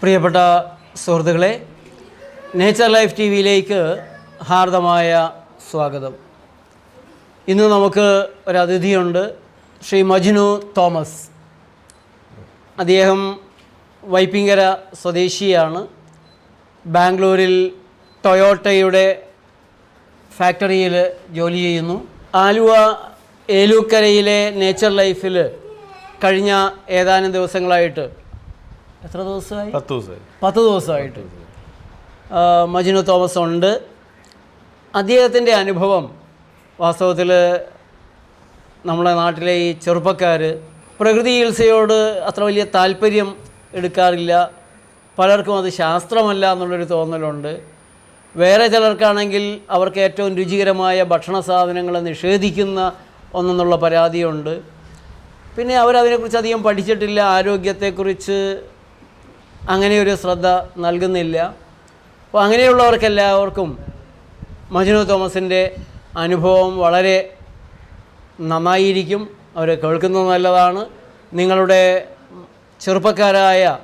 പ്രിയപ്പെട്ട സുഹൃത്തുക്കളെ nature life T വിയിലേക്ക് ഹാർദമായ സ്വാഗതം. ഇന്ന് നമുക്ക് ഒരു അതിഥിയുണ്ട് ശ്രീ മജ്നു തോമസ്. അദ്ദേഹം വൈപ്പിങ്കര സ്വദേശിയാണ്. ബാംഗ്ലൂരിൽ ടൊയോട്ടയുടെ ഫാക്ടറിയിൽ ജോലി ചെയ്യുന്നു. ആലുവ ഏലൂക്കരയിലെ നേച്ചർ ലൈഫിൽ കഴിഞ്ഞ ഏതാനും ദിവസങ്ങളായിട്ട് എത്ര ദിവസമായി? പത്ത് ദിവസമായി. പത്ത് ദിവസമായിട്ട്. മജിനു തോമസ് ഉണ്ട്. അദ്ദേഹത്തിന്റെ അനുഭവം വാസ്തവത്തിൽ നമ്മുടെ നാട്ടിലെ ഈ ചെറുപ്പക്കാർ പ്രകൃതി ചികിത്സയോട് അത്ര വലിയ താല്പര്യം എടുക്കാറില്ല. പലർക്കും അത് ശാസ്ത്രമല്ല എന്നുള്ളൊരു തോന്നലുണ്ട്. വേറെ ചിലർക്കാണെങ്കിൽ അവർക്ക് ഏറ്റവും രുചികരമായ ഭക്ഷണ സാധനങ്ങൾ നിഷേധിക്കുന്ന ഒന്നെന്നുള്ള പരാതിയുണ്ട്. പിന്നെ അവരതിനെക്കുറിച്ച് അധികം പഠിച്ചിട്ടില്ല. ആരോഗ്യത്തെക്കുറിച്ച് അങ്ങനെ ഒരു ശ്രദ്ധ നൽകുന്നില്ല. അപ്പോൾ അങ്ങനെയുള്ളവർക്കെല്ലാവർക്കും മജ്നു തോമസിന്റെ അനുഭവം വളരെ നന്നായിരിക്കും. അവർ കേൾക്കുന്നത് നല്ലതാണ്. നിങ്ങളുടെ ചെറുപ്പക്കാരായ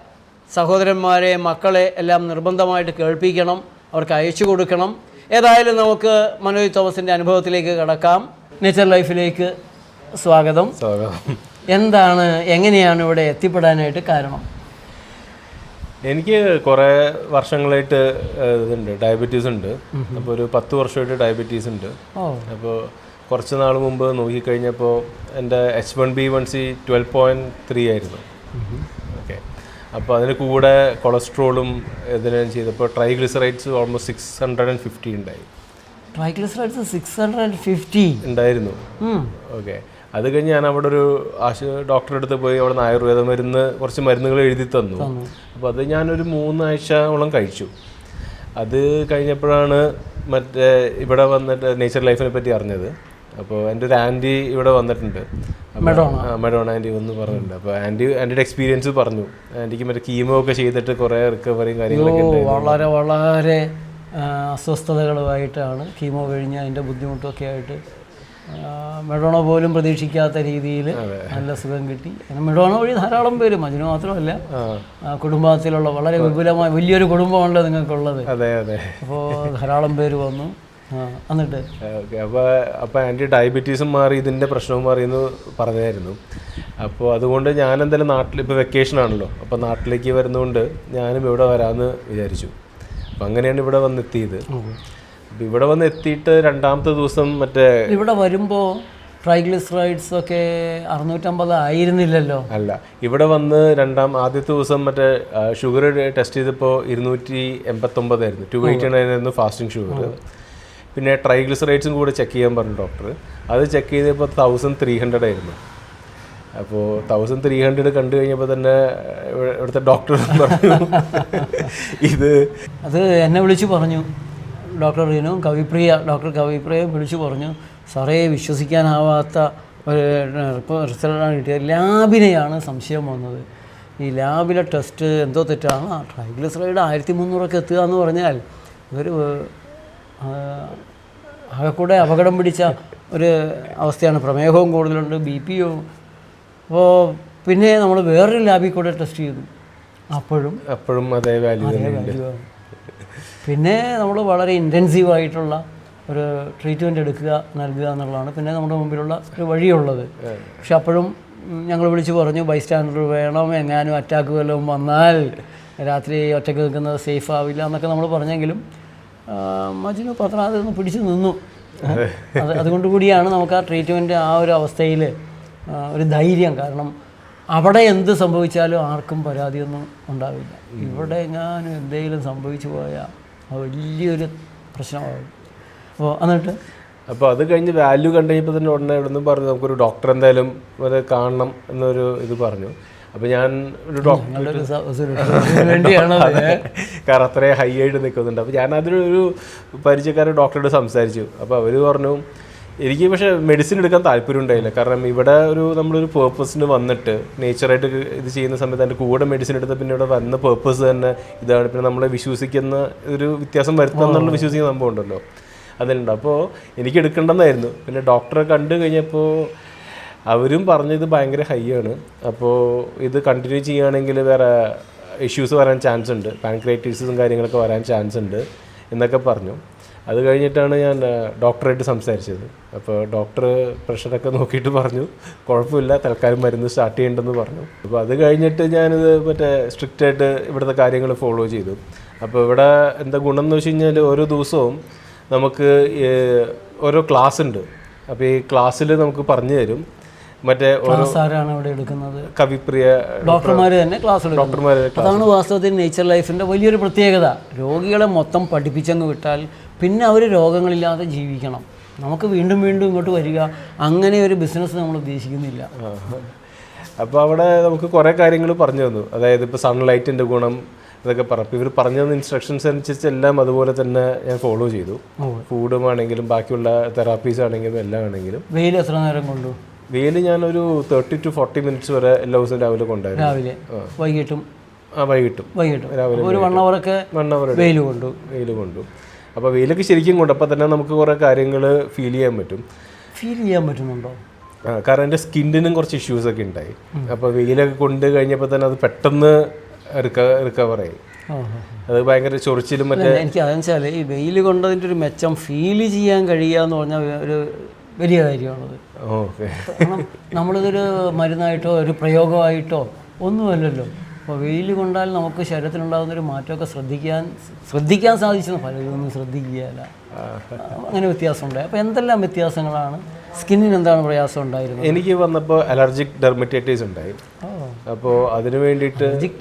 സഹോദരന്മാരെ മക്കളെ എല്ലാം നിർബന്ധമായിട്ട് കേൾപ്പിക്കണം. അവർക്ക് അയച്ചു കൊടുക്കണം. ഏതായാലും നമുക്ക് മനോജ് തോമസിന്റെ അനുഭവത്തിലേക്ക് കടക്കാം. നേച്ചർ ലൈഫിലേക്ക് സ്വാഗതം. സ്വാഗതം. എന്താണ് എങ്ങനെയാണ് ഇവിടെ എത്തിപ്പെടാനായിട്ട് കാരണം? എനിക്ക് കുറേ വർഷങ്ങളായിട്ട് ഇതുണ്ട് ഡയബറ്റീസ് ഉണ്ട്. അപ്പോൾ ഒരു പത്ത് വർഷമായിട്ട് ഡയബറ്റീസ് ഉണ്ട്. അപ്പോൾ കുറച്ച് നാൾ മുമ്പ് നോക്കിക്കഴിഞ്ഞപ്പോൾ എന്റെ H one B one C twelve point three ആയിരുന്നു. ഓക്കെ. അപ്പോൾ അതിന് കൂടെ കൊളസ്ട്രോളും ഇതിനെ ചെയ്തപ്പോൾ triglycerides almost six hundred and fifty ഉണ്ടായി. Triglycerides six hundred and fifty ഉണ്ടായിരുന്നു. ഓക്കെ. അത് കഴിഞ്ഞ് ഞാൻ അവിടെ ഒരു ആശു ഡോക്ടറെ അടുത്ത് പോയി അവിടെ നിന്ന് ആയുർവേദ മരുന്ന് കുറച്ച് മരുന്നുകൾ എഴുതി തന്നു. അപ്പോൾ അത് ഞാനൊരു മൂന്നാഴ്ചയോളം കഴിച്ചു. അത് കഴിഞ്ഞപ്പോഴാണ് മറ്റേ ഇവിടെ വന്നിട്ട് നേച്ചർ ലൈഫിനെ പറ്റി അറിഞ്ഞത്. അപ്പോൾ എന്റെ ഒരു ആന്റി ഇവിടെ വന്നിട്ടുണ്ട്. മെഡോണ. ആന്റി വന്ന് പറഞ്ഞിട്ടുണ്ട്. അപ്പോൾ ആന്റി ആന്റിയുടെ എക്സ്പീരിയൻസ് പറഞ്ഞു. ആന്റിക്ക് മറ്റേ കീമോ ഒക്കെ ചെയ്തിട്ട് കുറേ റിക്കവറിയും കാര്യങ്ങളൊക്കെ വളരെ വളരെ അസ്വസ്ഥതകളുമായിട്ടാണ് കീമോ കഴിഞ്ഞ് അതിന്റെ ബുദ്ധിമുട്ടൊക്കെ ആയിട്ട് മെഡോണ പോലും പ്രതീക്ഷിക്കാത്ത രീതിയിൽ നല്ല സുഖം കിട്ടി. മെഡോണ വഴി ധാരാളം പേര് മജിന് മാത്രമല്ല. കുടുംബത്തിലുള്ള വളരെ വിപുലമായ വലിയൊരു കുടുംബമാണല്ലോ നിങ്ങൾക്കുള്ളത്. അതെ അതെ. അപ്പോൾ ധാരാളം പേര് വന്നു. എന്നിട്ട്? അപ്പോൾ അപ്പോൾ ആന്റി ഡയബറ്റീസും മാറി ഇതിന്റെ പ്രശ്നവും മാറി എന്ന് പറഞ്ഞായിരുന്നു. അപ്പോൾ അതുകൊണ്ട് ഞാൻ എന്തായാലും നാട്ടിൽ ഇപ്പോൾ വെക്കേഷൻ ആണല്ലോ. അപ്പോൾ നാട്ടിലേക്ക് വരുന്നതുകൊണ്ട് ഞാനും ഇവിടെ വരാമെന്ന് വിചാരിച്ചു. അപ്പം അങ്ങനെയാണ് ഇവിടെ വന്നെത്തിയത്. ഇവിടെ വന്ന് എത്തിയിട്ട് രണ്ടാമത്തെ ദിവസം മറ്റേ ഇവിടെ വരുമ്പോ ട്രൈഗ്ലിസറൈഡ്സ് ഒക്കെ അറുന്നൂറ്റമ്പത് ആയിരുന്നില്ലല്ലോ. അല്ല ഇവിടെ വന്ന് രണ്ടാം ആദ്യത്തെ ദിവസം മറ്റേ ഷുഗർ ടെസ്റ്റ് ചെയ്തപ്പോൾ ഇരുന്നൂറ്റി എൺപത്തൊമ്പതായിരുന്നു ടു എയ്റ്റി നയൻ ആയിരുന്നു ഫാസ്റ്റിംഗ് ഷുഗർ. പിന്നെ ട്രൈഗ്ലിസറൈഡ്സും കൂടെ ചെക്ക് ചെയ്യാൻ പറഞ്ഞു ഡോക്ടർ. അത് ചെക്ക് ചെയ്തപ്പോൾ തൗസൻഡ് ത്രീ ഹൺഡ്രഡ് ആയിരുന്നു. അപ്പോൾ തൗസൻഡ് ത്രീ ഹൺഡ്രഡ് കണ്ടു കഴിഞ്ഞപ്പോൾ തന്നെ ഇവിടെ- ഇവിടുത്തെ ഡോക്ടർ പറഞ്ഞു ഇത് അത് എന്നെ വിളിച്ചു പറഞ്ഞു. ഡോക്ടർ റീനു കവിപ്രിയ ഡോക്ടർ കവിപ്രിയ വിളിച്ചു പറഞ്ഞു സാറേ വിശ്വസിക്കാനാവാത്ത ഒരു റിസൾട്ടാണ് കിട്ടിയത്. ലാബിനെയാണ് സംശയം വന്നത്. ഈ ലാബിലെ ടെസ്റ്റ് എന്തോ തെറ്റാണ്. ആ ട്രൈഗ്ലിസറൈഡ് ആയിരത്തി മുന്നൂറൊക്കെ എത്തുക എന്ന് പറഞ്ഞാൽ ഒരു ആകെക്കൂടെ അപകടം പിടിച്ച ഒരു അവസ്ഥയാണ്. പ്രമേഹവും കൂടുതലുണ്ട് ബി പിയും അപ്പോൾ പിന്നെ നമ്മൾ വേറൊരു ലാബിൽ കൂടെ ടെസ്റ്റ് ചെയ്തു. അപ്പോഴും അപ്പോഴും അതേ വാല്യൂ. പിന്നെ നമ്മൾ വളരെ ഇന്റൻസീവ് ആയിട്ടുള്ള ഒരു ട്രീറ്റ്മെന്റ് എടുക്കുക നൽകുക എന്നുള്ളതാണ്. പിന്നെ നമ്മുടെ മുമ്പിലുള്ള ഒരു വഴിയുള്ളത്. പക്ഷെ അപ്പോഴും ഞങ്ങൾ വിളിച്ച് പറഞ്ഞു ബൈസ്റ്റാൻഡർ വേണം എങ്ങാനും അറ്റാക്ക് വല്ലതും വന്നാൽ രാത്രി ഒറ്റയ്ക്ക് നിൽക്കുന്നത് സേഫ് ആവില്ല എന്നൊക്കെ നമ്മൾ പറഞ്ഞെങ്കിലും മജിന് മജ്നു പത്രം അതൊന്ന് പിടിച്ചു നിന്നു. അത്. അതുകൊണ്ട് കൂടിയാണ് നമുക്ക് ആ ട്രീറ്റ്മെന്റ് ആ ഒരു അവസ്ഥയിൽ ഒരു ധൈര്യം. കാരണം അവിടെ എന്ത് സംഭവിച്ചാലും ആർക്കും പരാതിയൊന്നും ഉണ്ടാവില്ല. ഇവിടെ എങ്ങാനും എന്തെങ്കിലും സംഭവിച്ചു പോയാൽ അത് വലിയൊരു പ്രശ്നമാകും അപ്പോൾ എന്നിട്ട്? അപ്പോൾ അത് കഴിഞ്ഞ് വാല്യൂ കണ്ടുകഴിഞ്ഞപ്പോൾ തന്നെ ഉടനെ ഇവിടെ നിന്ന് പറഞ്ഞു നമുക്കൊരു ഡോക്ടർ എന്തായാലും അത് കാണണം എന്നൊരു ഇത് പറഞ്ഞു. അപ്പോൾ ഞാൻ ഒരു ഡോക്ടർ കാരണം അത്രയും ഹൈ ആയിട്ട് നിൽക്കുന്നുണ്ട്. അപ്പോൾ ഞാൻ അതിലൊരു പരിചയക്കാരൻ ഡോക്ടറോട് സംസാരിച്ചു. അപ്പോൾ അവർ പറഞ്ഞു എനിക്ക് പക്ഷേ മെഡിസിൻ എടുക്കാൻ താല്പര്യം ഉണ്ടായില്ല കാരണം ഇവിടെ ഒരു നമ്മളൊരു പേർപ്പസിന് വന്നിട്ട് നേച്ചറായിട്ട് ഇത് ചെയ്യുന്ന സമയത്ത് അതിന്റെ കൂടെ മെഡിസിൻ എടുത്ത പിന്നെ ഇവിടെ വന്ന പേർപ്പസ് തന്നെ ഇതാണ്. പിന്നെ നമ്മളെ വിശ്വസിക്കുന്ന ഒരു വ്യത്യാസം വരുത്തുക എന്നുള്ള വിശ്വസിക്കുന്ന സംഭവം ഉണ്ടല്ലോ. അതിലുണ്ട്. അപ്പോൾ എനിക്ക് എടുക്കേണ്ടെന്നായിരുന്നു. പിന്നെ ഡോക്ടറെ കണ്ടു കഴിഞ്ഞപ്പോൾ അവരും പറഞ്ഞത് ഭയങ്കര ഹൈ ആണ്. അപ്പോൾ ഇത് കണ്ടിന്യൂ ചെയ്യുകയാണെങ്കിൽ വേറെ ഇഷ്യൂസ് വരാൻ ചാൻസ് ഉണ്ട്. പാൻക്രൈറ്റീസും കാര്യങ്ങളൊക്കെ വരാൻ ചാൻസ് ഉണ്ട് എന്നൊക്കെ പറഞ്ഞു. അത് കഴിഞ്ഞിട്ടാണ് ഞാൻ ഡോക്ടറായിട്ട് സംസാരിച്ചത്. അപ്പോൾ ഡോക്ടർ പ്രഷറൊക്കെ നോക്കിയിട്ട് പറഞ്ഞു കുഴപ്പമില്ല തൽക്കാലം മരുന്ന് സ്റ്റാർട്ട് ചെയ്യേണ്ടെന്ന് പറഞ്ഞു. അപ്പോൾ അത് കഴിഞ്ഞിട്ട് ഞാനിത് മറ്റേ സ്ട്രിക്റ്റ് ആയിട്ട് ഇവിടുത്തെ കാര്യങ്ങൾ ഫോളോ ചെയ്തു. അപ്പോൾ ഇവിടെ എന്താ ഗുണം എന്ന് വെച്ച് കഴിഞ്ഞാൽ ഓരോ ദിവസവും നമുക്ക് ഓരോ ക്ലാസ് ഉണ്ട് അപ്പോൾ ഈ ക്ലാസ്സിൽ നമുക്ക് പറഞ്ഞു തരും. മറ്റേ ഇവിടെ എടുക്കുന്നത്? കവിപ്രിയ ഡോക്ടർമാർ തന്നെ ക്ലാസ് ഡോക്ടർമാർ അതാണ് വാസ്തവത്തിൽ നേച്ചർ ലൈഫിന്റെ വലിയൊരു പ്രത്യേകത. രോഗികളെ മൊത്തം പഠിപ്പിച്ചങ്ങ് വിട്ടാൽ പിന്നെ അവർ രോഗങ്ങളില്ലാതെ ജീവിക്കണം. നമുക്ക് വീണ്ടും വീണ്ടും ഇങ്ങോട്ട് വരിക. അങ്ങനെ ഒരു ബിസിനസ് നമ്മൾ ഉദ്ദേശിക്കുന്നില്ല. അപ്പോൾ അവിടെ നമുക്ക് കുറേ കാര്യങ്ങൾ പറഞ്ഞു തന്നു. അതായത് ഇപ്പോൾ സൺലൈറ്റിന്റെ ഗുണം ഇതൊക്കെ പറഞ്ഞു. ഇവർ പറഞ്ഞു തന്ന ഇൻസ്ട്രക്ഷൻസ് അനുസരിച്ച് എല്ലാം അതുപോലെ തന്നെ ഞാൻ ഫോളോ ചെയ്തു. ഫുഡും ആണെങ്കിലും ബാക്കിയുള്ള തെറാപ്പീസ് ആണെങ്കിലും എല്ലാം ആണെങ്കിലും. വെയിൽ എത്ര നേരം കൊണ്ടു? വെയിൽ ഞാനൊരു തേർട്ടി ടു ഫോർട്ടി മിനിറ്റ്സ് വരെ എല്ലാ ദിവസവും രാവിലെ കൊണ്ടായിരുന്നു. രാവിലെ. വൈകിട്ടും? ആ വൈകിട്ടും. വൈകിട്ടും. രാവിലെ ഒരു വൺ അവറൊക്കെ വൺ അവർ വെയിൽ കൊണ്ടു. വെയിൽ കൊണ്ടു. അപ്പോൾ വെയിലൊക്കെ ശരിക്കും കൊണ്ട് അപ്പോൾ തന്നെ നമുക്ക് കുറേ കാര്യങ്ങൾ ഫീൽ ചെയ്യാൻ പറ്റും. ഫീൽ ചെയ്യാൻ പറ്റുന്നുണ്ടോ? കാരണം എന്റെ സ്കിന്നിനും കുറച്ച് ഇഷ്യൂസ് ഒക്കെ ഉണ്ടായി. അപ്പോൾ വെയിലൊക്കെ കൊണ്ട് കഴിഞ്ഞപ്പോൾ തന്നെ അത് പെട്ടെന്ന് റിക്ക റിക്കവറായി അത് ഭയങ്കര ചൊറിച്ചിലും മറ്റേ എനിക്ക് അതെന്ന് വെച്ചാൽ ഈ വെയിൽ കൊണ്ടതിന്റെ ഒരു മെച്ചം ഫീൽ ചെയ്യാൻ കഴിയുക എന്ന് പറഞ്ഞാൽ ഒരു വലിയ കാര്യമാണത്. ഓക്കെ. നമ്മളിതൊരു മരുന്നായിട്ടോ ഒരു പ്രയോഗമായിട്ടോ ഒന്നുമല്ലല്ലോ. അപ്പോൾ വെയിൽ കൊണ്ടാൽ നമുക്ക് ശരീരത്തിനുണ്ടാകുന്ന ഒരു മാറ്റമൊക്കെ ശ്രദ്ധിക്കാൻ ശ്രദ്ധിക്കാൻ സാധിച്ചെന്ന് പലതൊന്നും ശ്രദ്ധിക്കുകയല്ല. അങ്ങനെ വ്യത്യാസമുണ്ട്. അപ്പോൾ എന്തെല്ലാം വ്യത്യാസങ്ങളാണ്? സ്കിന്നിന് എന്താണ് പ്രയാസം ഉണ്ടായിരുന്നത്? എനിക്ക് വന്നപ്പോൾ അലർജിക് ഡെർമറ്റൈറ്റിസ് ഉണ്ടായി. അപ്പോൾ അതിന് വേണ്ടിയിട്ട് അലർജിക്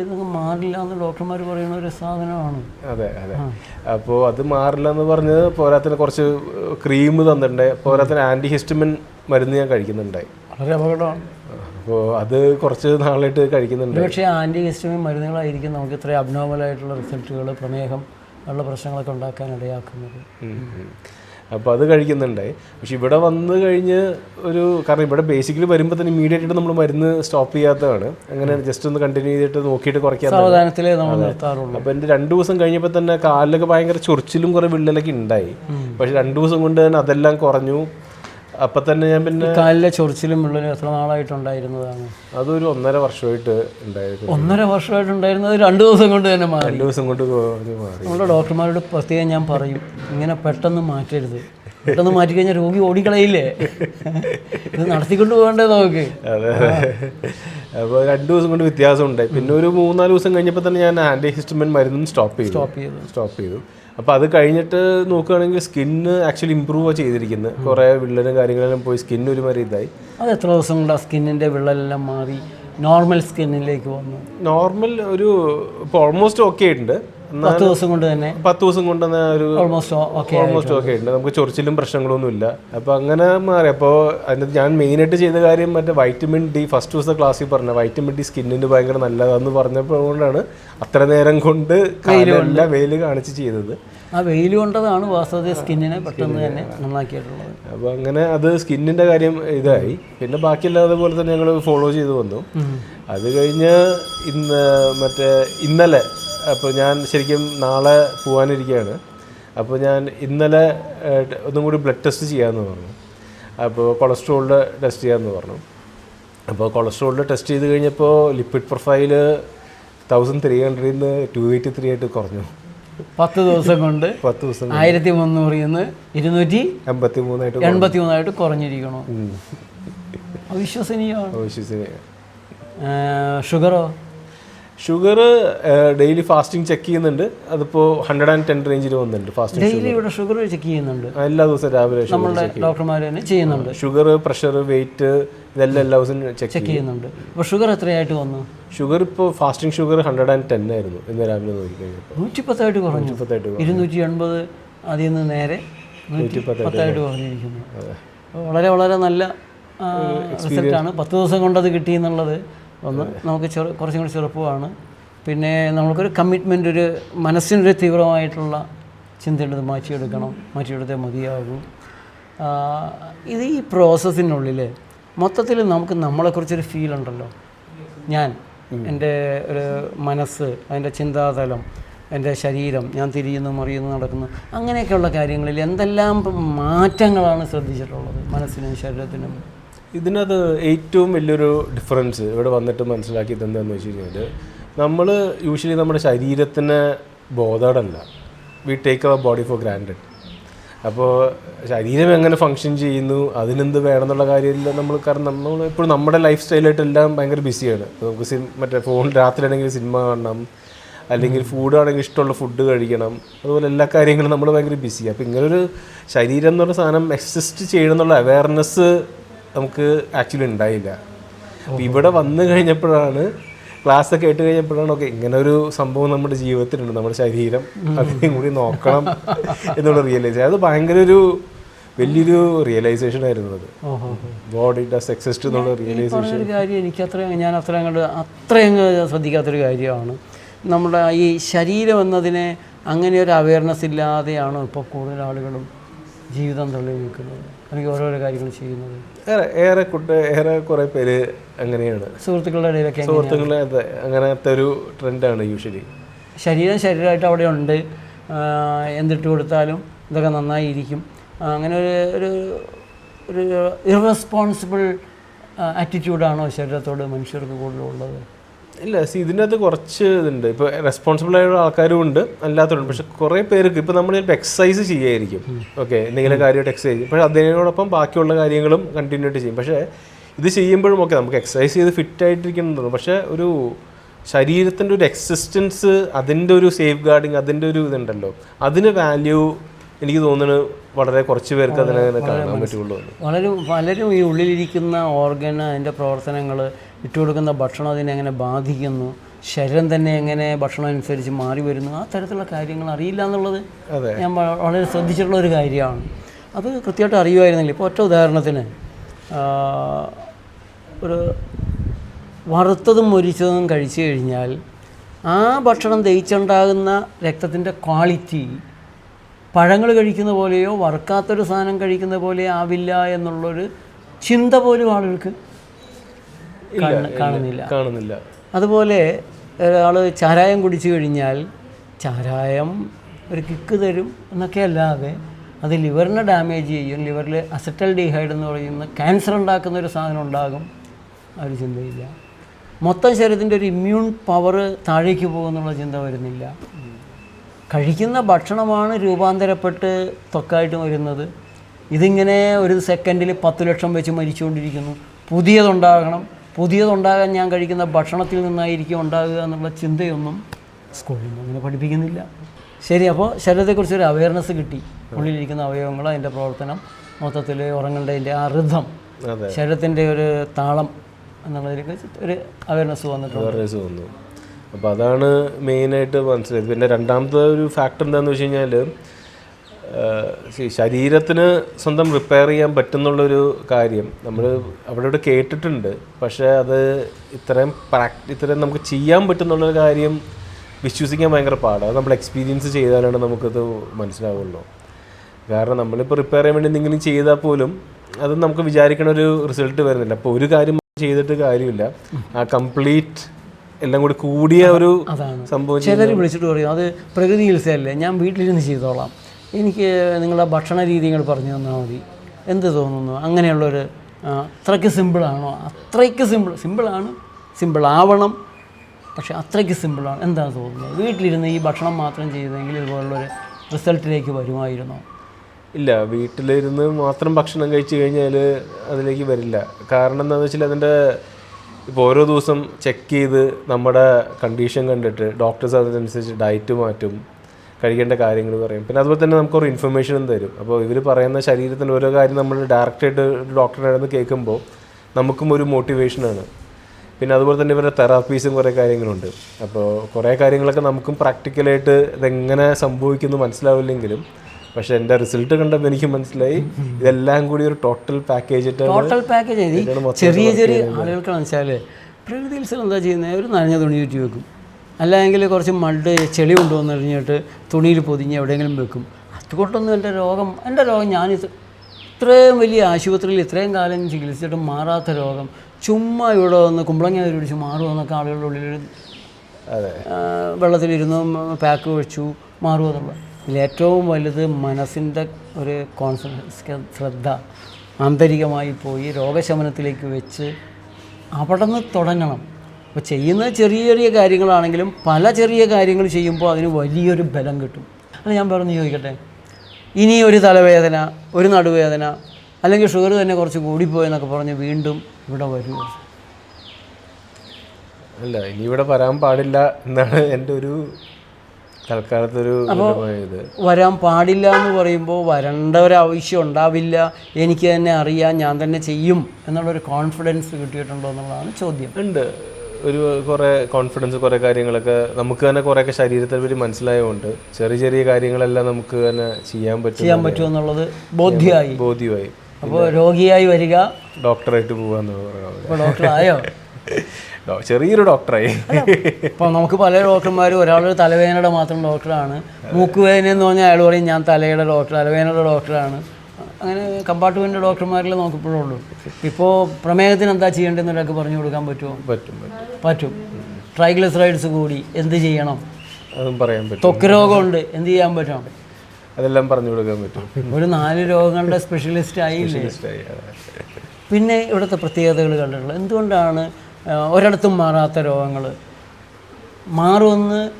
ഇതൊക്കെ മാറില്ല എന്ന് ഡോക്ടർമാർ പറയുന്ന ഒരു സാധനമാണ്. അതെ അതെ. അപ്പോൾ അത് മാറില്ല എന്ന് പറഞ്ഞത് പോരാത്തിന് കുറച്ച് ക്രീം തന്നിട്ടുണ്ട്. പോരാത്തിന് ആന്റി ഹിസ്റ്റമിൻ മരുന്ന് ഞാൻ കഴിക്കുന്നുണ്ടായി. വളരെ അപകടമാണ്. അപ്പോൾ അത് കുറച്ച് നാളായിട്ട് കഴിക്കുന്നുണ്ട്. പക്ഷേ ആന്റി ഹിസ്റ്റമിൻ മരുന്നുകളായിരിക്കും നമുക്ക് ഇത്രയും അബ്നോർമലായിട്ടുള്ള റിസൾട്ടുകൾ പ്രമേഹം ഉള്ള പ്രശ്നങ്ങളൊക്കെ ഉണ്ടാക്കാൻ ഇടയാക്കുന്നത്. അപ്പോൾ അത് കഴിക്കുന്നുണ്ട്. പക്ഷെ ഇവിടെ വന്ന് കഴിഞ്ഞ് ഒരു കാരണം ഇവിടെ ബേസിക്കലി വരുമ്പോൾ തന്നെ ഇമീഡിയറ്റ് ആയിട്ട് നമ്മൾ മരുന്ന് സ്റ്റോപ്പ് ചെയ്യാത്തതാണ്. അങ്ങനെ ജസ്റ്റ് ഒന്ന് കണ്ടിന്യൂ ചെയ്തിട്ട് നോക്കിയിട്ട് കുറയ്ക്കാൻ സാവധാനത്തിലേ നമ്മൾ നിർത്താറുള്ളൂ. അപ്പോൾ എന്റെ രണ്ട് ദിവസം കഴിഞ്ഞപ്പോൾ തന്നെ കാലിലൊക്കെ ഭയങ്കര ചൊറിച്ചിലും കുറേ വിള്ളലൊക്കെ ഉണ്ടായി. പക്ഷെ രണ്ട് ദിവസം കൊണ്ട് തന്നെ അതെല്ലാം കുറഞ്ഞു. അപ്പം തന്നെ ഞാൻ പിന്നെ കാലിലെ ചൊറിച്ചിലും വിള്ളലും എത്ര നാളായിട്ടുണ്ടായിരുന്നതാണ്? അതൊരു ഒന്നര വർഷമായിട്ട് ഉണ്ടായിരുന്നു. ഒന്നര വർഷമായിട്ടുണ്ടായിരുന്നത് രണ്ട് ദിവസം കൊണ്ട് തന്നെ മാറി. രണ്ട് ദിവസം കൊണ്ട് മാറി. നമ്മുടെ ഡോക്ടർമാരോട് പ്രത്യേകം ഞാൻ പറയും ഇങ്ങനെ പെട്ടെന്ന് മാറ്റരുത്. പെട്ടെന്ന് മാറ്റി കഴിഞ്ഞാൽ രോഗി ഓടിക്കളയില്ലേ? ഇത് നടത്തിക്കൊണ്ട് പോകണ്ടേ നമുക്ക്? അപ്പോൾ രണ്ട് ദിവസം കൊണ്ട് വ്യത്യാസം ഉണ്ടായി പിന്നെ ഒരു മൂന്നാൽ ദിവസം കഴിഞ്ഞപ്പോൾ തന്നെ ഞാൻ ആന്റി ഹിസ്റ്റമിൻ മരുന്നും സ്റ്റോപ്പ് ചെയ്തു. സ്റ്റോപ്പ് ചെയ്തു. സ്റ്റോപ്പ് ചെയ്തു. അപ്പോൾ അത് കഴിഞ്ഞിട്ട് നോക്കുകയാണെങ്കിൽ സ്കിന്ന് ആക്ച്വലി ഇമ്പ്രൂവ് ചെയ്തിരിക്കുന്നത് കുറേ വിള്ളലും കാര്യങ്ങളെല്ലാം പോയി സ്കിൻ ഒരുമാതിരി ഇതായി. അത് എത്ര ദിവസം കൊണ്ട് ആ സ്കിന്നിന്റെ വിള്ളലെല്ലാം മാറി? നോർമൽ സ്കിന്നിലേക്ക് വന്നു. നോർമൽ ഒരു ഇപ്പോൾ ഓൾമോസ്റ്റ് ഓക്കെ ആയിട്ടുണ്ട്. പത്ത് ദിവസം കൊണ്ട് തന്നെ പത്ത് ദിവസം കൊണ്ട് തന്നെ ഒരു ഓൾമോസ്റ്റ് ഓക്കെ ഓൾമോസ്റ്റ് ഓക്കെ ഉണ്ട് നമുക്ക് ചൊറിച്ചിലും പ്രശ്നങ്ങളൊന്നും ഇല്ല അപ്പോൾ അങ്ങനെ മാറി. അപ്പോൾ അതിനകത്ത് ഞാൻ മെയിനായിട്ട് ചെയ്ത കാര്യം മറ്റേ വൈറ്റമിൻ ഡി ഫസ്റ്റ് ദിവസത്തെ ക്ലാസ്സിൽ പറഞ്ഞ വൈറ്റമിൻ ഡി സ്കിന്നിന് ഭയങ്കര നല്ലതാന്ന് പറഞ്ഞപ്പോൾ കൊണ്ടാണ് അത്ര നേരം കൊണ്ട് കാലെല്ലാം വെയിൽ കാണിച്ച് ചെയ്തത്. ആ വെയിൽ കൊണ്ടതാണ് വാസ്തവത്തിൽ സ്കിന്നിനെ പെട്ടെന്ന് തന്നെ നന്നാക്കിയിട്ടുള്ളത്. അപ്പോൾ അങ്ങനെ അത് സ്കിന്നിന്റെ കാര്യം ഇതായി. പിന്നെ ബാക്കിയല്ലാതെ പോലെ തന്നെ ഞങ്ങൾ ഫോളോ ചെയ്ത് വന്നു. അത് കഴിഞ്ഞ് ഇന്ന് മറ്റേ ഇന്നലെ അപ്പോൾ ഞാൻ ശരിക്കും നാളെ പോകാനിരിക്കുകയാണ് അപ്പോൾ ഞാൻ ഇന്നലെ ഒന്നും കൂടി ബ്ലഡ് ടെസ്റ്റ് ചെയ്യാമെന്ന് പറഞ്ഞു. അപ്പോൾ കൊളസ്ട്രോളിന്റെ ടെസ്റ്റ് ചെയ്യാമെന്ന് പറഞ്ഞു. അപ്പോൾ കൊളസ്ട്രോളിന്റെ ടെസ്റ്റ് ചെയ്ത് കഴിഞ്ഞപ്പോൾ ലിപ്പിഡ് പ്രൊഫൈൽ തൗസൻഡ് ത്രീ ഹൺഡ്രഡിൽ നിന്ന് ടു എയ്റ്റി ത്രീ ആയിട്ട് കുറഞ്ഞു. പത്ത് ദിവസം കൊണ്ട് പത്ത് ദിവസം ആയിരത്തി മുന്നൂറിൽ നിന്ന് ഇരുന്നൂറ്റി എൺപത്തി മൂന്നായിട്ട് എൺപത്തി മൂന്നായിട്ട് കുറഞ്ഞിരിക്കണോ അവിശ്വസനീയമാണ്. അവിശ്വസനീയ. ഷുഗറോ? ഷുഗർ ഡെയിലി ഫാസ്റ്റിംഗ് ചെക്ക് ചെയ്യുന്നുണ്ട്. അതിപ്പോൾ ഹൺഡ്രഡ് ആൻഡ് ടെൻ റേഞ്ചിൽ വന്നിട്ടുണ്ട് ഫാസ്റ്റിംഗ് ഡെയിലി ഇവിടെ ഷുഗർ ചെക്ക് ചെയ്യുന്നുണ്ട്. എല്ലാ ദിവസവും രാവിലെ ഷുഗർ നമ്മളുടെ ഡോക്ടർമാർ തന്നെ ചെയ്യുന്നുണ്ട്. ഷുഗർ പ്രഷർ വെയിറ്റ് ഇതെല്ലാം എല്ലാ ദിവസവും ചെക്ക് ചെയ്യുന്നുണ്ട്. അപ്പോൾ ഷുഗർ എത്രയായിട്ട് വന്നു? ഷുഗർ ഇപ്പോൾ fasting sugar hundred and ten ആയിരുന്നു ഇന്ന് രാവിലെ നോക്കി കഴിഞ്ഞപ്പോൾ നൂറ്റിപ്പത്തായിട്ട് കുറഞ്ഞു. മുപ്പത്തായിട്ട് ഇരുന്നൂറ്റി എൺപത് അതിൽ നിന്ന് നേരെ നൂറ്റിപ്പത്തായിട്ട് കുറഞ്ഞിരിക്കുന്നു. വളരെ വളരെ നല്ല റിസൾട്ടാണ്. പത്ത് ദിവസം കൊണ്ടത് കിട്ടി എന്നുള്ളത് ഒന്ന് നമുക്ക് ചെറു കുറച്ചും കൂടി ചെറുപ്പമാണ്. പിന്നെ നമുക്കൊരു കമ്മിറ്റ്മെന്റ് ഒരു മനസ്സിനൊരു തീവ്രമായിട്ടുള്ള ചിന്തയുള്ളത് മാറ്റിയെടുക്കണം. മാറ്റിയെടുത്തേ മതിയാകൂ. ഇത് ഈ പ്രോസസ്സിനുള്ളിൽ മൊത്തത്തിൽ നമുക്ക് നമ്മളെക്കുറിച്ചൊരു ഫീൽ ഉണ്ടല്ലോ. ഞാൻ എന്റെ ഒരു മനസ്സ് അതിന്റെ ചിന്താതലം എന്റെ ശരീരം ഞാൻ തിരിയുന്നു മറിയുന്നു നടക്കുന്നു അങ്ങനെയൊക്കെയുള്ള കാര്യങ്ങളിൽ എന്തെല്ലാം മാറ്റങ്ങളാണ് ശ്രദ്ധിച്ചിട്ടുള്ളത് മനസ്സിനും ശരീരത്തിനും? ഇതിനകത്ത് ഏറ്റവും വലിയൊരു ഡിഫറൻസ് ഇവിടെ വന്നിട്ട് മനസ്സിലാക്കിയത് എന്താണെന്ന് വെച്ച് കഴിഞ്ഞാൽ നമ്മൾ യൂഷ്വലി നമ്മുടെ ശരീരത്തിന് ബോധവടല്ല we take our body for granted അപ്പോൾ ശരീരം എങ്ങനെ ഫങ്ഷൻ ചെയ്യുന്നു അതിനെന്ത് വേണം എന്നുള്ള കാര്യമില്ല നമ്മൾ കാരണം നമ്മൾ ഇപ്പോൾ നമ്മുടെ ലൈഫ് സ്റ്റൈലായിട്ട് എല്ലാം ഭയങ്കര ബിസിയാണ് നമുക്ക് സിം മറ്റേ ഫോൺ രാത്രിയാണെങ്കിൽ സിനിമ കാണണം അല്ലെങ്കിൽ ഫുഡ് ആണെങ്കിൽ ഇഷ്ടമുള്ള ഫുഡ് കഴിക്കണം അതുപോലെ എല്ലാ കാര്യങ്ങളും നമ്മൾ ഭയങ്കര ബിസി അപ്പോൾ ഇങ്ങനൊരു ശരീരം എന്നുള്ള സാധനം എക്സിസ്റ്റ് ചെയ്യണമെന്നുള്ള അവയർനെസ് നമുക്ക് ആക്ച്വലി ഉണ്ടായില്ല. അപ്പോൾ ഇവിടെ വന്നു കഴിഞ്ഞപ്പോഴാണ് ക്ലാസ് ഒക്കെ കേട്ട് കഴിഞ്ഞപ്പോഴാണ് ഓക്കെ ഇങ്ങനെ ഒരു സംഭവം നമ്മുടെ ജീവിതത്തിലുണ്ട്. നമ്മുടെ ശരീരം അതിനെയും കൂടി നോക്കണം എന്നുള്ള റിയലൈസ് അത് ഭയങ്കര ഒരു വലിയൊരു റിയലൈസേഷൻ ആയിരുന്നു അത്. ബോഡി ഡസ് എക്സിസ്റ്റ് എന്നുള്ള റിയലൈസേഷൻ കാര്യം എനിക്ക് അത്രയും ഞാൻ അത്രയും കണ്ട് അത്രയും ശ്രദ്ധിക്കാത്തൊരു കാര്യമാണ്. നമ്മുടെ ഈ ശരീരം എന്നതിനെ അങ്ങനെ ഒരു അവയർനെസ് ഇല്ലാതെയാണ് ഇപ്പോൾ കൂടുതൽ ആളുകളും ജീവിതം തള്ളി നിൽക്കുന്നത്. അല്ലെങ്കിൽ ഓരോരോ കാര്യങ്ങൾ ചെയ്യുന്നത്. ഏറെ ഏറെ കുട്ട ഏറെ കുറേ പേര് അങ്ങനെയാണ്. സുഹൃത്തുക്കളുടെ ഇടയിലൊക്കെ സുഹൃത്തുക്കളുടെ സുഹൃത്തുക്കളെ അങ്ങനത്തെ ഒരു ട്രെൻഡാണ് യൂഷ്വലി ശരീരം ശരീരമായിട്ട് അവിടെ ഉണ്ട്. എന്തിട്ട് കൊടുത്താലും ഇതൊക്കെ നന്നായി ഇരിക്കും അങ്ങനെ ഒരു ഒരു ഒരു ഇറസ്പോൺസിബിൾ ആറ്റിറ്റ്യൂഡാണോ ശരീരത്തോട് മനുഷ്യർക്ക് കൂടുതലുള്ളത്? ഇല്ല സി ഇതിന്റെ അകത്ത് കുറച്ച് ഇതുണ്ട്. ഇപ്പോൾ റെസ്പോൺസിബിൾ ആയുള്ള ആൾക്കാരും ഉണ്ട് അല്ലാത്തവരുണ്ട്. പക്ഷെ കുറേ പേർക്ക് ഇപ്പോൾ നമ്മൾ ചിലപ്പോൾ എക്സസൈസ് ചെയ്യായിരിക്കും. ഓക്കെ എന്തെങ്കിലും കാര്യമായിട്ട് എക്സസൈസ് ചെയ്യും. പക്ഷേ അതിനോടൊപ്പം ബാക്കിയുള്ള കാര്യങ്ങളും കണ്ടിന്യൂ ആയിട്ട് ചെയ്യും. പക്ഷേ ഇത് ചെയ്യുമ്പോഴും ഒക്കെ നമുക്ക് എക്സസൈസ് ചെയ്ത് ഫിറ്റ് ആയിട്ടിരിക്കണം പക്ഷേ ഒരു ശരീരത്തിന്റെ ഒരു എക്സിസ്റ്റൻസ് അതിന്റെ ഒരു സേഫ് ഗാർഡിങ് അതിന്റെ ഒരു ഇതുണ്ടല്ലോ. അതിന് വാല്യൂ എനിക്ക് തോന്നുന്നു വളരെ കുറച്ച് പേർക്ക് അതിനെ കാണാൻ പറ്റുള്ളൂ വളരെ പലരും ഈ ഉള്ളിലിരിക്കുന്ന ഓർഗൻ അതിന്റെ പ്രവർത്തനങ്ങൾ ഇട്ടുകൊടുക്കുന്ന ഭക്ഷണം അതിനെ എങ്ങനെ ബാധിക്കുന്നു ശരീരം തന്നെ എങ്ങനെ ഭക്ഷണം അനുസരിച്ച് മാറി വരുന്നു ആ തരത്തിലുള്ള കാര്യങ്ങൾ അറിയില്ല എന്നുള്ളത് ഞാൻ വളരെ ശ്രദ്ധിച്ചിട്ടുള്ള ഒരു കാര്യമാണ്. അത് കൃത്യമായിട്ട് അറിയുമായിരുന്നില്ല. ഇപ്പോൾ ഒറ്റ ഉദാഹരണത്തിന് ഒരു വറുത്തതും മൊരിച്ചതും കഴിച്ചു കഴിഞ്ഞാൽ ആ ഭക്ഷണം ദഹിച്ചുണ്ടാകുന്ന രക്തത്തിന്റെ ക്വാളിറ്റി പഴങ്ങൾ കഴിക്കുന്ന പോലെയോ വറുക്കാത്തൊരു സാധനം കഴിക്കുന്ന പോലെയോ ആവില്ല എന്നുള്ളൊരു ചിന്ത പോലും ആളുകൾക്ക് കാണുന്നില്ല. കാണുന്നില്ല. അതുപോലെ ഒരാൾ ചാരായം കുടിച്ചു കഴിഞ്ഞാൽ ചാരായം ഒരു കിക്ക് തരും എന്നൊക്കെ അല്ലാതെ അത് ലിവറിനെ ഡാമേജ് ചെയ്യും. ലിവറിൽ അസറ്റൽ ഡീഹൈഡ് എന്ന് പറയുന്ന ക്യാൻസർ ഉണ്ടാക്കുന്ന ഒരു സാധനം ഉണ്ടാകും. ആ ഒരു ചിന്തയില്ല. മൊത്തം ശരീരത്തിന്റെ ഒരു ഇമ്മ്യൂൺ പവർ താഴേക്ക് പോകുമെന്നുള്ള ചിന്ത വരുന്നില്ല. കഴിക്കുന്ന ഭക്ഷണമാണ് രൂപാന്തരപ്പെട്ട് ത്വക്കായിട്ട് വരുന്നത്. ഇതിങ്ങനെ ഒരു സെക്കൻഡിൽ പത്ത് ലക്ഷം വെച്ച് മരിച്ചുകൊണ്ടിരിക്കുന്നു. പുതിയതുണ്ടാകണം. പുതിയതുണ്ടാകാൻ ഞാൻ കഴിക്കുന്ന ഭക്ഷണത്തിൽ നിന്നായിരിക്കും ഉണ്ടാകുക എന്നുള്ള ചിന്തയൊന്നും സ്കൂളിൽ നിന്ന് അങ്ങനെ പഠിപ്പിക്കുന്നില്ല. ശരി അപ്പോൾ ശരീരത്തെക്കുറിച്ച് ഒരു അവയർനെസ് കിട്ടി. ഉള്ളിലിരിക്കുന്ന അവയവങ്ങൾ അതിന്റെ പ്രവർത്തനം മൊത്തത്തിൽ ഉറങ്ങേണ്ടതിന്റെ ആ ഋതം ശരീരത്തിന്റെ ഒരു താളം എന്നുള്ളതിലേക്ക് ഒരു അവയർനെസ് വന്നിട്ടുണ്ട്. അവയർനെസ് വന്നു. അപ്പോൾ അതാണ് മെയിനായിട്ട് മനസ്സിലായത്. പിന്നെ രണ്ടാമത്തെ ഒരു ഫാക്ടർ എന്താണെന്ന് വെച്ച് കഴിഞ്ഞാൽ ശരീരത്തിന് സ്വന്തം റിപ്പയർ ചെയ്യാൻ പറ്റുന്നുള്ളൊരു കാര്യം. നമ്മൾ അവിടെ ഇവിടെ കേട്ടിട്ടുണ്ട്. പക്ഷേ അത് ഇത്രയും പ്രാക്ടി ഇത്രയും നമുക്ക് ചെയ്യാൻ പറ്റുന്നുള്ളൊരു കാര്യം വിശ്വസിക്കാൻ ഭയങ്കര പാടാണ് നമ്മൾ എക്സ്പീരിയൻസ് ചെയ്താലാണ് നമുക്കത് മനസ്സിലാവുള്ളൂ. കാരണം നമ്മളിപ്പോൾ റിപ്പയർ ചെയ്യാൻ വേണ്ടി എന്തെങ്കിലും ചെയ്താൽ പോലും അത് നമുക്ക് വിചാരിക്കണ ഒരു റിസൾട്ട് വരുന്നില്ല. അപ്പോൾ ഒരു കാര്യം ചെയ്തിട്ട് കാര്യമില്ല. ആ കംപ്ലീറ്റ് എല്ലാം കൂടി കൂടിയ ഒരു സംഭവം ചിലർ വിളിച്ചിട്ട് പറയും അത് പ്രകൃതി ചികിത്സയല്ലേ? ഞാൻ വീട്ടിലിരുന്ന് ചെയ്തോളാം. എനിക്ക് നിങ്ങളുടെ ഭക്ഷണ രീതികൾ പറഞ്ഞു തന്നാൽ മതി. എന്ത് തോന്നുന്നു? അങ്ങനെയുള്ളൊരു അത്രയ്ക്ക് സിമ്പിളാണോ അത്രയ്ക്ക് സിമ്പിൾ സിമ്പിളാണ് സിമ്പിൾ ആവണം. പക്ഷേ അത്രയ്ക്ക് സിമ്പിളാണ് എന്താ തോന്നുന്നത്? വീട്ടിലിരുന്ന് ഈ ഭക്ഷണം മാത്രം ചെയ്തെങ്കിൽ ഇതുപോലുള്ളൊരു റിസൾട്ടിലേക്ക് വരുമായിരുന്നോ? ഇല്ല വീട്ടിലിരുന്ന് മാത്രം ഭക്ഷണം കഴിച്ചു കഴിഞ്ഞാൽ അതിലേക്ക് വരില്ല. കാരണം എന്താണെന്ന് വെച്ചാൽ അതിന്റെ ഇപ്പോൾ ഓരോ ദിവസം ചെക്ക് ചെയ്ത് നമ്മുടെ കണ്ടീഷൻ കണ്ടിട്ട് ഡോക്ടേഴ്സ് അതിനനുസരിച്ച് ഡയറ്റ് മാറ്റും. കഴിക്കേണ്ട കാര്യങ്ങൾ പറയും. പിന്നെ അതുപോലെ തന്നെ നമുക്കൊരു ഇൻഫർമേഷനും തരും. അപ്പോൾ ഇവർ പറയുന്ന ശരീരത്തിന് ഓരോ കാര്യം നമ്മൾ ഡയറക്റ്റായിട്ട് ഡോക്ടറുടെ അടുത്ത് കേൾക്കുമ്പോൾ നമുക്കും ഒരു മോട്ടിവേഷനാണ് പിന്നെ അതുപോലെ തന്നെ ഇവരുടെ തെറാപ്പീസും കുറേ കാര്യങ്ങളുണ്ട്. അപ്പോൾ കുറേ കാര്യങ്ങളൊക്കെ നമുക്കും പ്രാക്ടിക്കലായിട്ട് ഇതെങ്ങനെ സംഭവിക്കുന്നു മനസ്സിലാവില്ലെങ്കിലും പക്ഷെ എന്റെ റിസൾട്ട് കണ്ടപ്പോൾ എനിക്ക് മനസ്സിലായി. ഇതെല്ലാം കൂടി ഒരു ടോട്ടൽ പാക്കേജ് ടോട്ടൽ പാക്കേജ് ചെറിയ ചെറിയ ആളുകൾക്ക് വെച്ചാൽ പ്രകൃതി എന്താ ചെയ്യുന്നത്? ഒരു നനഞ്ഞ തുണി ചുറ്റി വെക്കും. അല്ലെങ്കിൽ കുറച്ച് മഡ് ചെളി കൊണ്ടുവന്ന് കഴിഞ്ഞിട്ട് തുണിയിൽ പൊതിഞ്ഞ് എവിടെയെങ്കിലും വെക്കും. അതുകൊണ്ടൊന്നും എന്റെ രോഗം എന്റെ രോഗം ഞാൻ ഇത് ഇത്രയും വലിയ ആശുപത്രിയിൽ ഇത്രയും കാലം ചികിത്സിച്ചിട്ട് മാറാത്ത രോഗം. ചുമ്മാ ഇവിടെ വന്ന് കുമ്പളങ്ങ പിടിച്ച് മാറുമെന്നൊക്കെ ആളുകളുടെ ഉള്ളിൽ വെള്ളത്തിലിരുന്നു പാക്ക് വെച്ചു മാറുമെന്നുള്ള. ഇതിലേറ്റവും വലുത് മനസ്സിന്റെ ഒരു കോൺസെൻട്രേഷൻ ശ്രദ്ധ ആന്തരികമായി പോയി രോഗശമനത്തിലേക്ക് വെച്ച് അവിടെ നിന്ന് തുടങ്ങണം. അപ്പോൾ ചെയ്യുന്ന ചെറിയ ചെറിയ കാര്യങ്ങളാണെങ്കിലും പല ചെറിയ കാര്യങ്ങൾ ചെയ്യുമ്പോൾ അതിന് വലിയൊരു ബലം കിട്ടും. അല്ല ഞാൻ പറഞ്ഞു ചോദിക്കട്ടെ? ഇനി ഒരു തലവേദന ഒരു നടുവേദന അല്ലെങ്കിൽ ഷുഗർ തന്നെ കുറച്ച് കൂടിപ്പോയെന്നൊക്കെ പറഞ്ഞ് വീണ്ടും ഇവിടെ വരുമോ അല്ല ഇനി ഇവിടെ വരാൻ പാടില്ല എന്നാണ് എന്റെ ഒരു തൽക്കാലത്തൊരു വരാൻ പാടില്ല എന്ന് പറയുമ്പോൾ വരേണ്ട ഒരു ആവശ്യം ഉണ്ടാവില്ല എനിക്ക് തന്നെ അറിയാം ഞാൻ തന്നെ ചെയ്യും എന്നുള്ളൊരു കോൺഫിഡൻസ് കിട്ടിയിട്ടുണ്ടോ എന്നുള്ളതാണ് ചോദ്യം. ഉണ്ട്. ഒരു കുറേ കോൺഫിഡൻസ് കുറേ കാര്യങ്ങളൊക്കെ നമുക്ക് തന്നെ കുറേയൊക്കെ ശരീരത്തെ പറ്റി മനസ്സിലായതുകൊണ്ട് ചെറിയ ചെറിയ കാര്യങ്ങളെല്ലാം നമുക്ക് തന്നെ ചെയ്യാൻ പറ്റും ചെയ്യാൻ പറ്റുമെന്നുള്ളത് ബോധ്യമായി. ബോധ്യമായി. അപ്പോൾ രോഗിയായി വരിക. ഡോക്ടറായിട്ട് പോകാന്ന് പറയാം ഡോക്ടർ ആയോ ചെറിയൊരു ഡോക്ടറായി. ഇപ്പോൾ നമുക്ക് പല ഡോക്ടർമാരും ഒരാൾ തലവേദനയുടെ മാത്രം ഡോക്ടറാണ്. മൂക്കുവേദന എന്ന് പറഞ്ഞാൽ അയാൾ പറയും ഞാൻ തലയുടെ ഡോക്ടർ തലവേദനയുടെ ഡോക്ടറാണ്. അങ്ങനെ കമ്പാർട്ട്മെന്റ് ഡോക്ടർമാരിൽ നോക്കിയപ്പോഴുള്ളൂ. ഇപ്പോൾ പ്രമേഹത്തിന് എന്താ ചെയ്യേണ്ടതെന്ന് ഒരാൾക്ക് പറഞ്ഞു കൊടുക്കാൻ പറ്റുമോ? പറ്റും പറ്റും. ട്രൈഗ്ലിസറൈഡ്സ് കൂടി എന്ത് ചെയ്യണം? അതും പറയാൻ പറ്റും. ത്വക്ക് രോഗമുണ്ട് എന്ത് ചെയ്യാൻ പറ്റും? അതെല്ലാം പറഞ്ഞു കൊടുക്കാൻ പറ്റും. ഒരു നാല് രോഗങ്ങളുടെ സ്പെഷ്യലിസ്റ്റ് ആയില്ലേ. പിന്നെ ഇവിടുത്തെ പ്രത്യേകതകൾ കണ്ടിട്ടുള്ളത് എന്തുകൊണ്ടാണ് ഒരിടത്തും മാറാത്ത രോഗങ്ങൾ മാറുമെന്ന്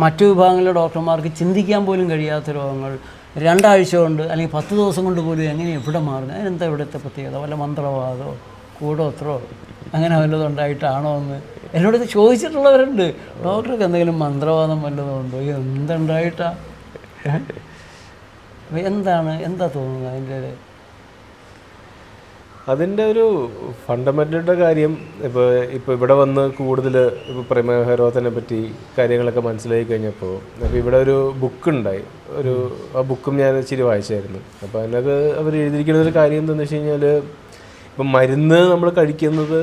മറ്റു വിഭാഗങ്ങളിലെ ഡോക്ടർമാർക്ക് ചിന്തിക്കാൻ പോലും കഴിയാത്ത രോഗങ്ങൾ. രണ്ടാഴ്ച കൊണ്ട് അല്ലെങ്കിൽ പത്ത് ദിവസം കൊണ്ട് പോലും എങ്ങനെ എവിടെ മാറുന്നത്? അതിനെന്താ ഇവിടുത്തെ പ്രത്യേകത? വല്ല മന്ത്രവാദമോ കൂടോത്രോ അങ്ങനെ വല്ലതും ഉണ്ടായിട്ടാണോ എന്ന് എന്നോട് ഇത് ചോദിച്ചിട്ടുള്ളവരുണ്ട്. ഡോക്ടർക്ക് എന്തെങ്കിലും മന്ത്രവാദം വല്ലതും ഉണ്ടോ? എന്തുണ്ടായിട്ടാ എന്താണ്? എന്താ തോന്നുന്നത് അതിന്റെ അതിന്റെ ഒരു ഫണ്ടമെന്റലിന്റെ കാര്യം ഇപ്പോൾ ഇപ്പോൾ ഇവിടെ വന്ന് കൂടുതൽ ഇപ്പോൾ പ്രമേഹരോധനെ പറ്റി കാര്യങ്ങളൊക്കെ മനസ്സിലാക്കി കഴിഞ്ഞപ്പോൾ അപ്പോൾ ഇവിടെ ഒരു ബുക്ക് ഉണ്ടായി. ഒരു ആ ബുക്കും ഞാൻ ഇച്ചിരി വായിച്ചായിരുന്നു. അപ്പോൾ അതിനകത്ത് അവർ എഴുതിയിരിക്കുന്ന ഒരു കാര്യം എന്താണെന്ന് വെച്ച് കഴിഞ്ഞാൽ ഇപ്പം മരുന്ന് നമ്മൾ കഴിക്കുന്നത്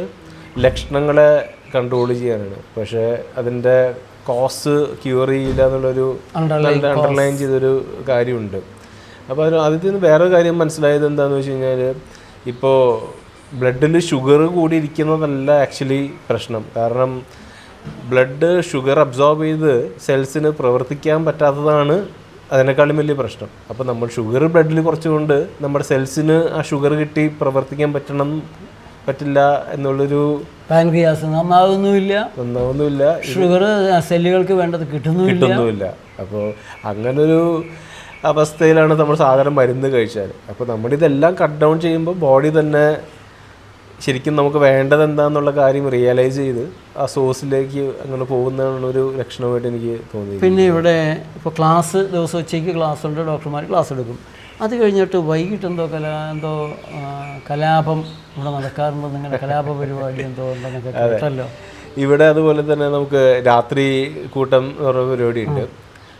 ലക്ഷണങ്ങളെ കൺട്രോൾ ചെയ്യാനാണ്. പക്ഷേ അതിന്റെ കോസ് ക്യൂർ ചെയ്യില്ല എന്നുള്ളൊരു അണ്ടർലൈൻ ചെയ്തൊരു കാര്യമുണ്ട്. അപ്പോൾ അതിന് അതിൽ നിന്ന് വേറെ കാര്യം മനസ്സിലായത് എന്താണെന്ന് വെച്ച് കഴിഞ്ഞാൽ ഇപ്പോൾ ബ്ലഡിൽ ഷുഗർ കൂടി ഇരിക്കുന്നതല്ല ആക്ച്വലി പ്രശ്നം. കാരണം ബ്ലഡ് ഷുഗർ അബ്സോർബ് ചെയ്ത് സെൽസിന് പ്രവർത്തിക്കാൻ പറ്റാത്തതാണ് അതിനേക്കാളും വലിയ പ്രശ്നം. അപ്പോൾ നമ്മൾ ഷുഗർ ബ്ലഡിൽ കുറച്ചുകൊണ്ട് നമ്മുടെ സെൽസിന് ആ ഷുഗർ കിട്ടി പ്രവർത്തിക്കാൻ പറ്റണം പറ്റില്ല എന്നുള്ളൊരു പാൻക്രിയാസ് ഷുഗർ സെല്ലുകൾക്ക് വേണ്ടത് കിട്ടുന്നുമില്ല. കിട്ടുന്നുമില്ല. അപ്പോൾ അങ്ങനൊരു അവസ്ഥയിലാണ് നമ്മൾ സാധാരണ മരുന്ന് കഴിച്ചാൽ അപ്പോൾ നമ്മുടെ ഇതെല്ലാം കട്ട് ഡൗൺ ചെയ്യുമ്പോൾ ബോഡി തന്നെ ശരിക്കും നമുക്ക് വേണ്ടത് എന്താന്നുള്ള കാര്യം റിയലൈസ് ചെയ്ത് ആ സോഴ്സിലേക്ക് അങ്ങനെ പോകുന്നതാണ് ഒരു ലക്ഷണമായിട്ട് എനിക്ക് തോന്നി പിന്നെ ഇവിടെ ഇപ്പോൾ ക്ലാസ് ദിവസം ഉച്ചയ്ക്ക് ക്ലാസ് ഉണ്ട് ഡോക്ടർമാർ ക്ലാസ് എടുക്കും. അത് കഴിഞ്ഞിട്ട് വൈകിട്ട് എന്തോ കലാ എന്തോ കലാപം ഇവിടെ നടക്കാറുണ്ട്. നിങ്ങളുടെ കലാപ പരിപാടി എന്തോ ഉണ്ടെന്നൊക്കെ കേട്ടല്ലോ. ഇവിടെ അതുപോലെ തന്നെ നമുക്ക് രാത്രി കൂട്ടം എന്ന് പറഞ്ഞ പരിപാടി ഉണ്ട്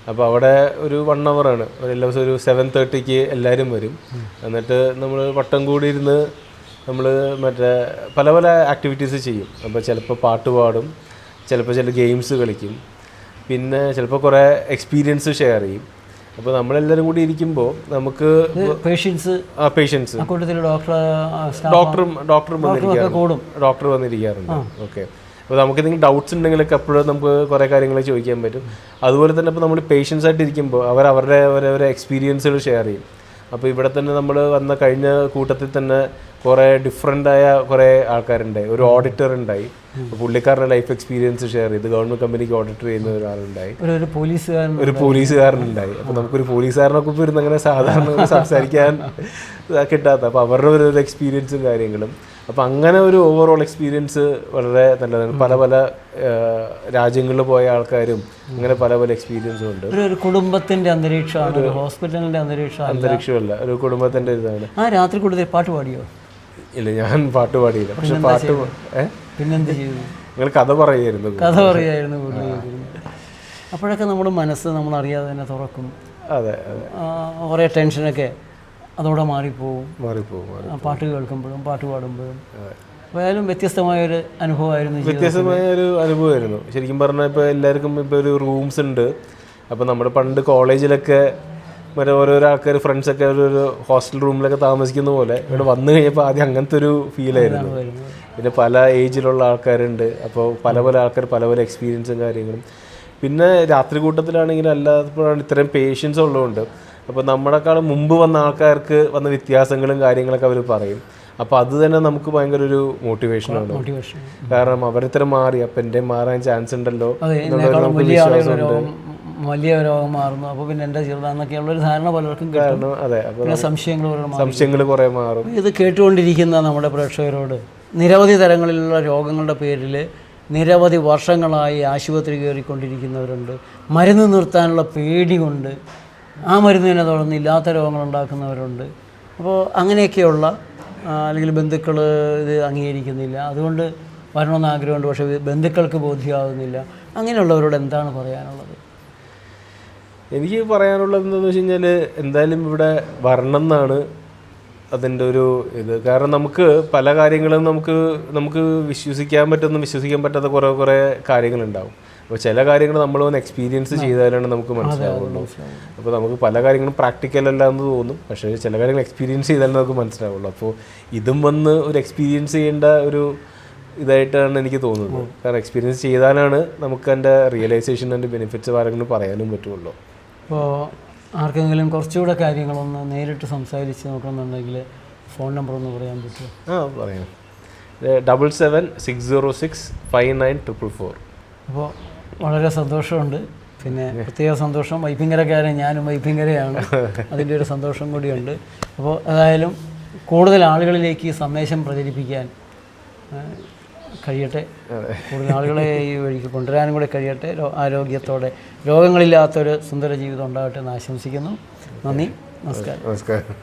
അപ്പോൾ അവിടെ ഒരു വൺ ആണ്. ഒരു എല്ലാ ദിവസവും ഒരു സെവൻ തേർട്ടിക്ക് എല്ലാവരും വരും. എന്നിട്ട് നമ്മൾ വട്ടം കൂടി ഇരുന്ന് നമ്മൾ മറ്റേ പല പല ആക്ടിവിറ്റീസ് ചെയ്യും. അപ്പോൾ ചിലപ്പോൾ പാട്ട് പാടും ചിലപ്പോൾ ചില ഗെയിംസ് കളിക്കും. പിന്നെ ചിലപ്പോൾ കുറേ എക്സ്പീരിയൻസ് ഷെയർ ചെയ്യും. അപ്പോൾ നമ്മളെല്ലാവരും കൂടി ഇരിക്കുമ്പോൾ നമുക്ക് പേഷ്യൻസ് ആ പേഷ്യൻസ് ഡോക്ടർ ഡോക്ടറും ഡോക്ടറും വന്നിരിക്കാറുണ്ട്. ഡോക്ടർ വന്നിരിക്കാറുണ്ട്. ഓക്കെ അപ്പോൾ നമുക്ക് എന്തെങ്കിലും ഡൗട്ട്സ് ഉണ്ടെങ്കിലൊക്കെ എപ്പോഴും നമുക്ക് കുറേ കാര്യങ്ങൾ ചോദിക്കാൻ പറ്റും. അതുപോലെ തന്നെ ഇപ്പോൾ നമ്മൾ പേഷ്യൻസ് ആയിട്ട് ഇരിക്കുമ്പോൾ അവർ അവരുടെ അവരവരെ എക്സ്പീരിയൻസുകൾ ഷെയർ ചെയ്യും. അപ്പോൾ ഇവിടെ തന്നെ നമ്മൾ വന്ന കഴിഞ്ഞ കൂട്ടത്തിൽ തന്നെ കുറേ ഡിഫറെന്റായ കുറേ ആൾക്കാരുണ്ടായി. ഒരു ഓഡിറ്റർ ഉണ്ടായി. പുള്ളിക്കാരുടെ ലൈഫ് എക്സ്പീരിയൻസ് ഷെയർ ചെയ്ത്. ഗവൺമെന്റ് കമ്പനിക്ക് ഓഡിറ്റർ ചെയ്യുന്ന ഒരാളുണ്ടായി. ഒരു ഒരു പോലീസുകാരൻ ഒരു പോലീസുകാരനുണ്ടായി. അപ്പോൾ നമുക്കൊരു പോലീസുകാരനൊക്കെ ഇപ്പോൾ ഇരുന്ന് അങ്ങനെ സാധാരണ സംസാരിക്കാൻ കിട്ടാത്ത അപ്പോൾ അവരുടെ ഒരു എക്സ്പീരിയൻസും കാര്യങ്ങളും. അപ്പോൾ അങ്ങനെ ഒരു ഓവറോൾ എക്സ്പീരിയൻസ് വളരെ നല്ലതാണ്. പല പല രാജ്യങ്ങളിൽ പോയ ആൾക്കാരും അങ്ങനെ പല പല എക്സ്പീരിയൻസും ഉണ്ട്. ഒരു കുടുംബത്തിന്റെ അന്തരീക്ഷമാണ് ഒരു ഹോസ്പിറ്റലിന്റെ അന്തരീക്ഷം അന്തരീക്ഷമല്ല ഒരു കുടുംബത്തിന്റെ ഇതാണ്. ആ രാത്രി കൂടുതൽ പാട്ട് പാടിയോ? ഇല്ല ഞാൻ പാട്ട് പാടിയില്ല. പക്ഷെ പാട്ട് പിന്നെന്ത് ചെയ്തു? നിങ്ങൾ കഥ പറയായിരുന്നു കഥ പറയായിരുന്നു അപ്പോഴൊക്കെ നമ്മുടെ മനസ്സ് നമ്മൾ അറിയാതെ തന്നെ തുറക്കും. അതെ കുറേ ടെൻഷനൊക്കെ അതോടെ മാറിപ്പോവും. മാറിപ്പോവും പാട്ട് കേൾക്കുമ്പോഴും പാട്ട് പാടുമ്പോഴും. ഏതായാലും വ്യത്യസ്തമായൊരു അനുഭവമായിരുന്നു വ്യത്യസ്തമായ ഒരു അനുഭവമായിരുന്നു. ശരിക്കും പറഞ്ഞാൽ ഇപ്പോൾ എല്ലാവർക്കും ഇപ്പോൾ ഒരു റൂംസ് ഉണ്ട്. അപ്പോൾ നമ്മുടെ പണ്ട് കോളേജിലൊക്കെ മറ്റേ ഓരോരോ ആൾക്കാർ ഫ്രണ്ട്സൊക്കെ ഒരു ഒരു ഹോസ്റ്റൽ റൂമിലൊക്കെ താമസിക്കുന്ന പോലെ ഇവിടെ വന്നു കഴിഞ്ഞപ്പോൾ ആദ്യം അങ്ങനത്തെ ഒരു ഫീലായിരുന്നു പിന്നെ പല ഏജിലുള്ള ആൾക്കാരുണ്ട്. അപ്പോൾ പല പല ആൾക്കാർ പല പല എക്സ്പീരിയൻസും കാര്യങ്ങളും. പിന്നെ രാത്രി കൂട്ടത്തിലാണെങ്കിൽ അല്ലാത്തപ്പോഴാണ് ഇത്രയും പേഷ്യൻസ് ഉള്ളതുകൊണ്ട് അപ്പോൾ നമ്മളെക്കാൾ മുമ്പ് വന്ന ആൾക്കാർക്ക് വന്ന വ്യത്യാസങ്ങളും കാര്യങ്ങളൊക്കെ അവർ പറയും. അപ്പോൾ അത് തന്നെ നമുക്ക് ഭയങ്കര ഒരു മോട്ടിവേഷനാണ് കാരണം അവരിത്തരം മാറി അപ്പം എന്റെ മാറാൻ ചാൻസ് ഉണ്ടല്ലോ വലിയ രോഗം മാറുന്നു. അപ്പോൾ പിന്നെ എന്റെ ചെറുതാന്നൊക്കെയുള്ള ഒരു ധാരണ പലർക്കും കിട്ടും. കാരണം അതെ പിന്നെ സംശയങ്ങൾ സംശയങ്ങൾ കുറേ മാറും. ഇത് കേട്ടുകൊണ്ടിരിക്കുന്ന നമ്മുടെ പ്രേക്ഷകരോട് നിരവധി തരങ്ങളിലുള്ള രോഗങ്ങളുടെ പേരിൽ നിരവധി വർഷങ്ങളായി ആശുപത്രി കയറിക്കൊണ്ടിരിക്കുന്നവരുണ്ട്. മരുന്ന് നിർത്താനുള്ള പേടി കൊണ്ട് ആ മരുന്നിനെ തുടർന്ന് ഇല്ലാത്ത രോഗങ്ങൾ ഉണ്ടാക്കുന്നവരുണ്ട്. അപ്പോൾ അങ്ങനെയൊക്കെയുള്ള അല്ലെങ്കിൽ ബന്ധുക്കൾ ഇത് അംഗീകരിക്കുന്നില്ല. അതുകൊണ്ട് വരണമെന്ന് ആഗ്രഹമുണ്ട് പക്ഷേ ബന്ധുക്കൾക്ക് ബോധ്യമാകുന്നില്ല. അങ്ങനെയുള്ളവരോട് എന്താണ് പറയാനുള്ളത്? എനിക്ക് പറയാനുള്ളത് എന്താണെന്ന് വെച്ച് കഴിഞ്ഞാൽ എന്തായാലും ഇവിടെ വരണം എന്നാണ് അതിന്റെ ഒരു ഇത്. കാരണം നമുക്ക് പല കാര്യങ്ങളും നമുക്ക് നമുക്ക് വിശ്വസിക്കാൻ പറ്റുന്ന വിശ്വസിക്കാൻ പറ്റാത്ത കുറേ കുറേ കാര്യങ്ങളുണ്ടാവും. അപ്പോൾ ചില കാര്യങ്ങൾ നമ്മൾ ഒന്ന് എക്സ്പീരിയൻസ് ചെയ്താലാണ് നമുക്ക് മനസ്സിലാവുള്ളൂ. അപ്പോൾ നമുക്ക് പല കാര്യങ്ങളും പ്രാക്ടിക്കൽ അല്ല എന്ന് തോന്നും. പക്ഷേ ചില കാര്യങ്ങൾ എക്സ്പീരിയൻസ് ചെയ്താലേ നമുക്ക് മനസ്സിലാവുള്ളൂ. അപ്പോൾ ഇതും വന്ന് ഒരു എക്സ്പീരിയൻസ് ചെയ്യേണ്ട ഒരു ഇതായിട്ടാണ് എനിക്ക് തോന്നുന്നത്. കാരണം എക്സ്പീരിയൻസ് ചെയ്താലാണ് നമുക്ക് എന്റെ റിയലൈസേഷൻ എന്റെ ബെനിഫിറ്റ്സ് കാര്യങ്ങളും പറയാനും പറ്റുള്ളൂ. അപ്പോൾ ആർക്കെങ്കിലും കുറച്ചുകൂടെ കാര്യങ്ങളൊന്ന് നേരിട്ട് സംസാരിച്ച് നോക്കണമെന്നുണ്ടെങ്കിൽ ഫോൺ നമ്പർ ഒന്ന് പറയാൻ പറ്റുമോ? ആ പറയാം. Double seven six zero six five nine triple four അപ്പോൾ വളരെ സന്തോഷമുണ്ട്. പിന്നെ പ്രത്യേക സന്തോഷം. വൈപ്പിങ്കരക്കാരൻ ഞാനും വൈപ്പിങ്കരയാണ് അതിന്റെ ഒരു സന്തോഷം കൂടിയുണ്ട്. അപ്പോൾ ഏതായാലും കൂടുതൽ ആളുകളിലേക്ക് ഈ സന്ദേശം പ്രചരിപ്പിക്കാൻ കഴിയട്ടെ. കൂടുതൽ ആളുകളെ ഈ വഴിക്ക് കൊണ്ടുവരാനും കൂടെ കഴിയട്ടെ. ആരോഗ്യത്തോടെ രോഗങ്ങളില്ലാത്തൊരു സുന്ദര ജീവിതം ഉണ്ടാകട്ടെ എന്ന് ആശംസിക്കുന്നു. നന്ദി. നമസ്കാരം. നമസ്കാരം.